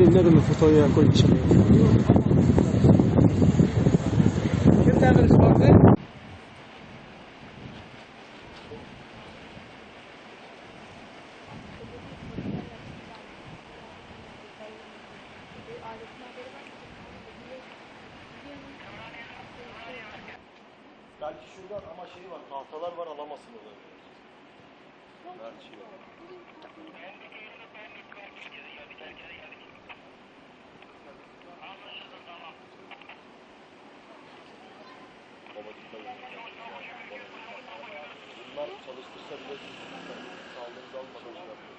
ne demek fotoğrafı koyun içine. Kimden ispatı? Belki şuradan ama şey var, tahtalar var alamazsın orada. Belki şey var. Bunlar çalıştırsa bile sağlığınızı almadan şey yapıyor.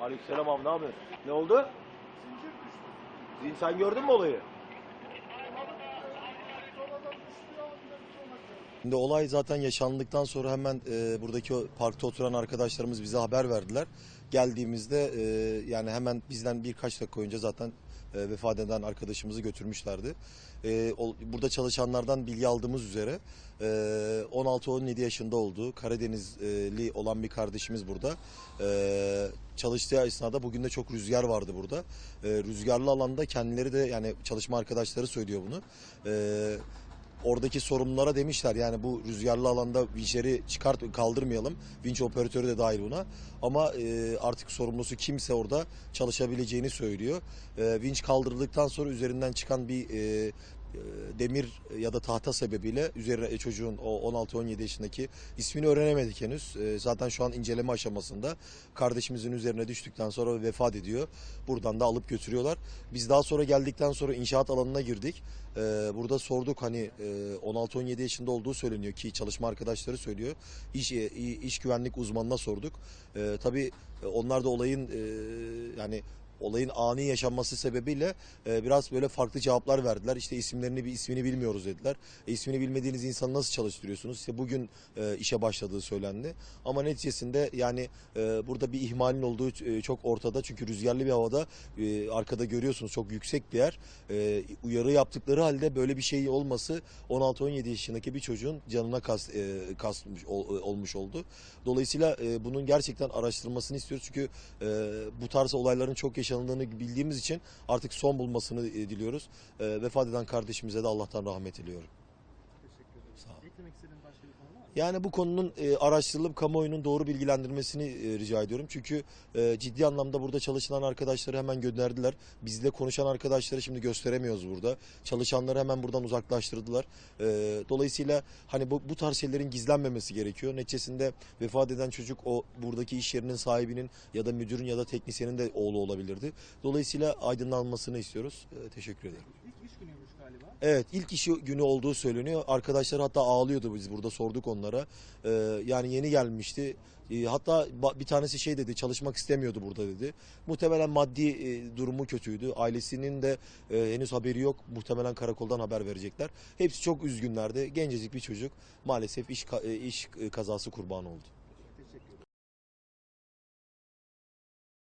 Aleykümselam abi ne haber? Ne oldu? Zincir Sen gördün mü olayı? Şimdi olay zaten yaşandıktan sonra hemen e, buradaki parkta oturan arkadaşlarımız bize haber verdiler. Geldiğimizde e, yani hemen bizden birkaç dakika önce zaten e, vefat eden arkadaşımızı götürmüşlerdi. E, o- burada çalışanlardan bilgi aldığımız üzere e, 16-17 yaşında olduğu Karadenizli olan bir kardeşimiz burada. E, çalıştığı esnada bugün de çok rüzgar vardı burada. E, rüzgarlı alanda kendileri de yani çalışma arkadaşları söylüyor bunu. E, oradaki sorumlulara demişler yani bu rüzgarlı alanda vinçleri çıkart kaldırmayalım. Vinç operatörü de dahil buna. Ama e, artık sorumlusu kimse orada çalışabileceğini söylüyor. E, vinç kaldırıldıktan sonra üzerinden çıkan bir e, demir ya da tahta sebebiyle üzerine e, çocuğun o 16-17 yaşındaki ismini öğrenemedik henüz. E, zaten şu an inceleme aşamasında kardeşimizin üzerine düştükten sonra vefat ediyor. Buradan da alıp götürüyorlar. Biz daha sonra geldikten sonra inşaat alanına girdik. E, burada sorduk hani e, 16-17 yaşında olduğu söyleniyor ki çalışma arkadaşları söylüyor. İş, e, iş güvenlik uzmanına sorduk. E, tabii e, onlar da olayın e, yani olayın ani yaşanması sebebiyle e, biraz böyle farklı cevaplar verdiler. İşte isimlerini bir ismini bilmiyoruz dediler. E, ismini bilmediğiniz insanı nasıl çalıştırıyorsunuz? İşte bugün e, işe başladığı söylendi. Ama neticesinde yani e, burada bir ihmalin olduğu e, çok ortada. Çünkü rüzgarlı bir havada e, arkada görüyorsunuz çok yüksek bir yer. E, uyarı yaptıkları halde böyle bir şey olması 16-17 yaşındaki bir çocuğun canına kas, e, kasmış ol- olmuş oldu. Dolayısıyla e, bunun gerçekten araştırılmasını istiyoruz. Çünkü e, bu tarz olayların çok yaşanıldığını bildiğimiz için artık son bulmasını e, diliyoruz. E, vefat eden kardeşimize de Allah'tan rahmet diliyorum. Teşekkür ederim. Sağ ol. Eklemek istediğin başka bir konu var mı? Yani bu konunun e, araştırılıp kamuoyunun doğru bilgilendirmesini e, rica ediyorum. Çünkü e, ciddi anlamda burada çalışılan arkadaşları hemen gönderdiler. Bizle konuşan arkadaşları şimdi gösteremiyoruz burada. Çalışanları hemen buradan uzaklaştırdılar. E, dolayısıyla hani bu, bu tarz şeylerin gizlenmemesi gerekiyor. Neticesinde vefat eden çocuk o buradaki iş yerinin sahibinin ya da müdürün ya da teknisyenin de oğlu olabilirdi. Dolayısıyla aydınlanmasını istiyoruz. E, teşekkür ederim. İlk iş günüymüş galiba. Evet ilk işi günü olduğu söyleniyor. Arkadaşlar hatta ağlıyordu biz burada sorduk onlara. Ee, yani yeni gelmişti. Ee, hatta bir tanesi şey dedi çalışmak istemiyordu burada dedi. Muhtemelen maddi e, durumu kötüydü. Ailesinin de e, henüz haberi yok. Muhtemelen karakoldan haber verecekler. Hepsi çok üzgünlerdi. Gencecik bir çocuk maalesef iş e, iş e, kazası kurbanı oldu.